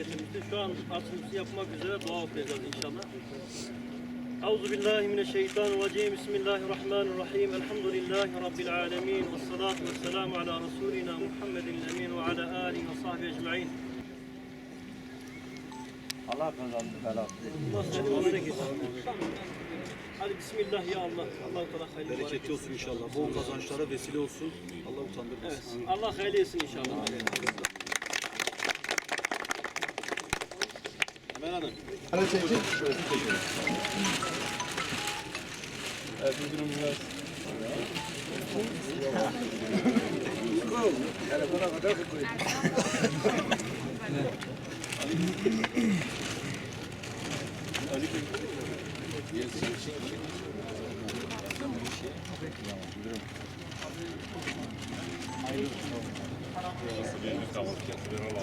marketimizde. Şu an açılışı yapmak üzere dua okuyacağız inşallah. Euzu billahi mineşşeytanirracim. Bismillahirrahmanirrahim. Elhamdülillahi rabbil alamin. Ves salatu vesselamu ala rasulina Muhammedin emin ve ala alihi ve sahbihi ecmaîn. Allah kazandı belasını. Allah seni onlara. Hadi bismillah ya Allah. Allah-u Teala hayırlı Bereketli bereket. olsun inşallah. Bol kazançlara vesile olsun. Allah Evet. utandırmasın. Allah hayırlı etsin inşallah. Emel Hanım.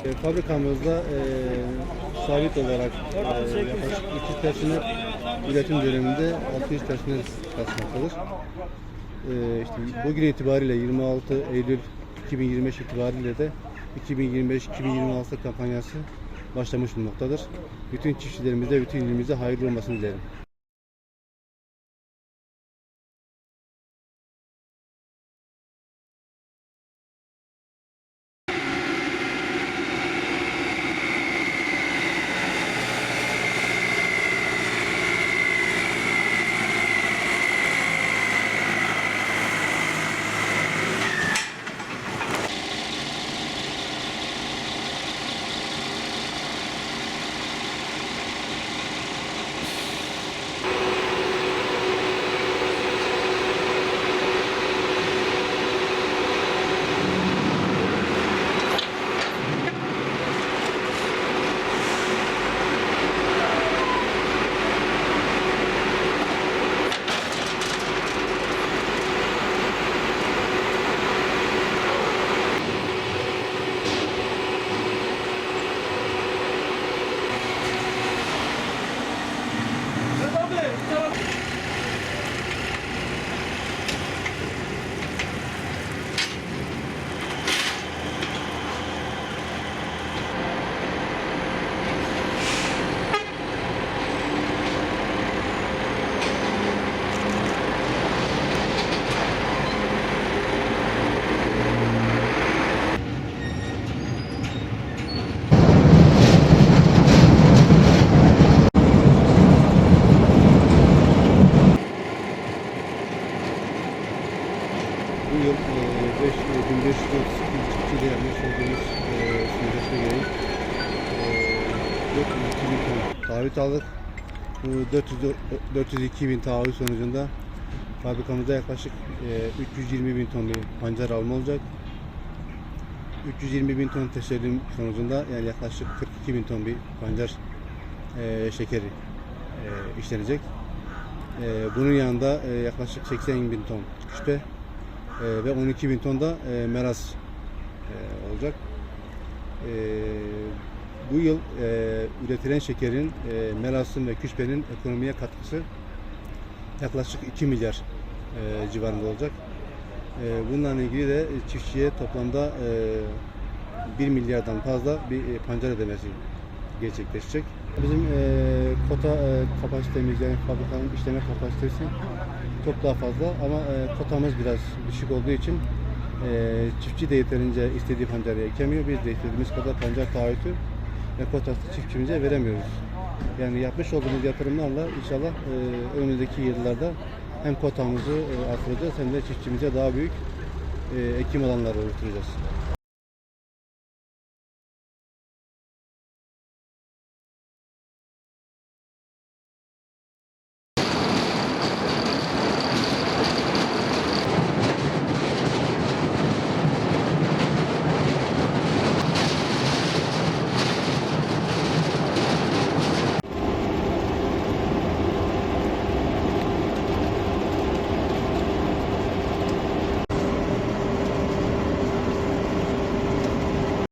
E, Fabrikamızda e, sabit olarak e, yaklaşık iki personel üretim döneminde 600 personel çalışmaktadır. E, işte bugün itibariyle 26 Eylül 2025 itibariyle de 2025-2026 kampanyası başlamış bulunmaktadır. Bütün çiftçilerimize, bütün ilimize hayırlı olmasını dilerim. Yıl e, 5, 1532 çiftçiyle yapmış olduğumuz e, sözleşme gereği e, 402 bin ton taahhüt aldık. Bu 400, 402 bin taahhüt sonucunda fabrikamızda yaklaşık e, 320 bin ton bir pancar alma olacak. 320 bin ton teslim sonucunda yani yaklaşık 42 bin ton bir pancar e, şekeri e, işlenecek. E, bunun yanında e, yaklaşık 80 bin ton küspe e, ve 12 bin ton da e, meras e, olacak. E, bu yıl e, üretilen şekerin, e, merasın ve küspenin ekonomiye katkısı yaklaşık 2 milyar e, civarında olacak. E, bununla ilgili de çiftçiye toplamda e, 1 milyardan fazla bir e, pancar ödemesi gerçekleşecek. Bizim e, kota e, kapasitemiz yani fabrikanın işleme kapasitesi çok daha fazla ama e, kotamız biraz düşük olduğu için e, çiftçi de yeterince istediği pancarı ekemiyor. Biz de istediğimiz kadar pancar taahhütü ve kotası çiftçimize veremiyoruz. Yani yapmış olduğumuz yatırımlarla inşallah e, önümüzdeki yıllarda hem kotamızı e, artıracağız hem de çiftçimize daha büyük e, ekim alanları oluşturacağız.